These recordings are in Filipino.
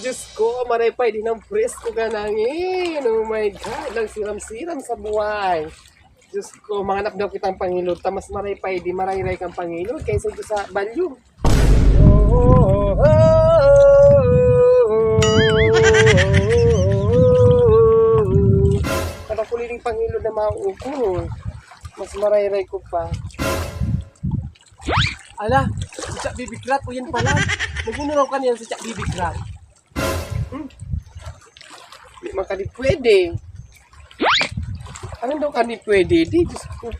Diyos ko, maray pa, di ng presko ka nangin. Oh my God, lang siram-siram sa buhay. Diyos ko, manganap daw kitang Panginoon. Tamas maray pa, di maray-ray kang Panginoon. Kaysa ito sa balyong. Oh, oh, oh, oh. Kada kuliling Panginoon na mauuko. Mas maray-ray ko pa. Ala, si Chak Bibikrat o yan pala. Nagunuraw ka niyan si Chak Bibikrat. Hmm? Di man ka di pwede. Ano daw ka pwede? Di, Diyos ko.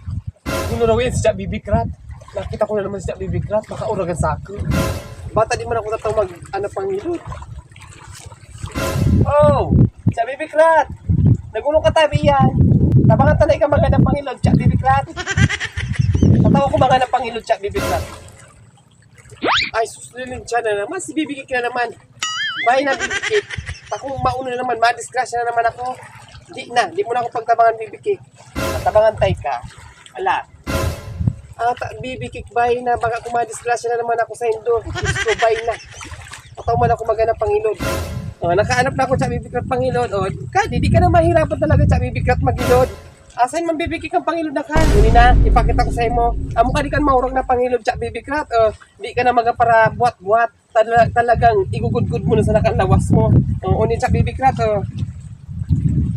Gunuraw yan si Chak Bibikrat. Nakita ko na naman si Chak Bibikrat. Makauragan sa ako. Bata di man ako nataw mag ano pangilot. Oh! Chak Bibikrat! Nagulong ka tabi yan. Tabangan tanay ka magandang pangilot, Chak Bibikrat. Tatawa ko mga ng Panginoon, Chak Bibikrat. Ay, susunod siya na naman. Si Bibikik na naman. Bahay na Bibikik. Ako mauna na naman. Madisgrasya na naman ako. Di na. Di mo na ako pagtabangan Bibikik. Tabangan tay ka. Ala. Ah, ta, Bibikik, bahay na. Baka kung madisgrasya na naman ako sa Indo. Gusto, bahay na. Ataw man ako magana Panginoon. Oh, nakaanap na ako sa Bibikrat Panginoon. Oh, ka, di, di ka na mahirapan talaga sa Bibikrat Magilod. Asan man bibigay kang Panginoon na ka? Yun na, ipakita ko sa imo. Amo ka di kan maurang na Panginoon sa bibikrat. Uh, di ka na maga para Tala, talagang igugudgud mo na sa nakanlawas mo. Uh, unin sa bibikrat. Uh,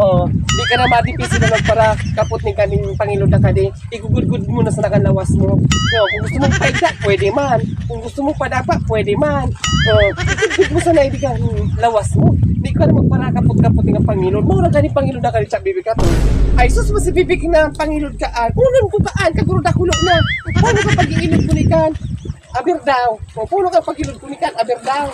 Oh, di ka na madipisi na para kaput ni kaning Panginoon na kadi. Igugudgud mo na sa nakanlawas mo. Oh, kung gusto mong paigda, pwede man. Kung gusto mong padapa, pwede man. Oh, igugud mo sa naidi lawas mo. Di ka na magpara kaput-kaput ng Panginoon. Mura gani Panginoon na kadi sa bibikrat. Oh. Ay, sus, masibibig na Panginoon ka. Unan ko kaan, kaguro da kulok na. Paano ka pag-iinod kunikan? Aber daw. O, paano ka pag-iinod kunikan? Aber daw.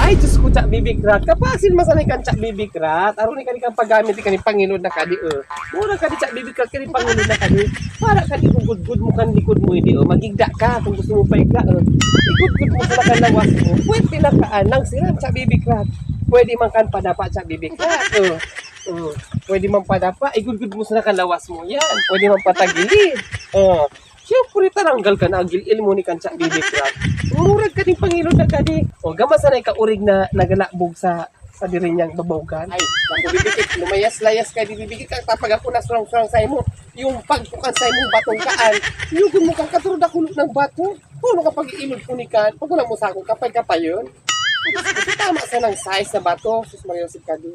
Ay, Diyos ko, Tsak Bibikrat. Kapasin masanay kan Tsak Bibikrat. Aron ni kani kang paggamit ni kani Panginoon na kadi. Uh. Mura kadi Tsak Bibikrat kani Panginoon na kadi. Para kadi kung gudgud mo kan likod mo hindi. Uh. Magigda ka kung gusto mo paigda. Uh. Igudgud mo sa nakalawas mo. Pwede na kaan lang sila Tsak Bibikrat. Pwede man kan padapa Tsak Bibikrat. Uh. Uh. Pwede man padapa. Igudgud mo sa nakalawas mo. Yan. Pwede man patagilid. Uh. Siyempre, taranggal ka na, agil ilmo ni kancha bibikrat. Umurag ka din Panginoon na ka di. O, gamasanay ka urig na nagalakbog sa sa diri niyang babawagan. Ay, naku bibikit, lumayas-layas ka di bibikit ka, tapag ako na surang-surang sa imo. Yung pagpukan sa imo batong kaan, yugon mo ka katurod ako ng bato. Puno ka pag-iinod kunikan, pag wala mo sa akong kapay ka pa yun. Tama sa ng size na bato, sus Mario Sipkado.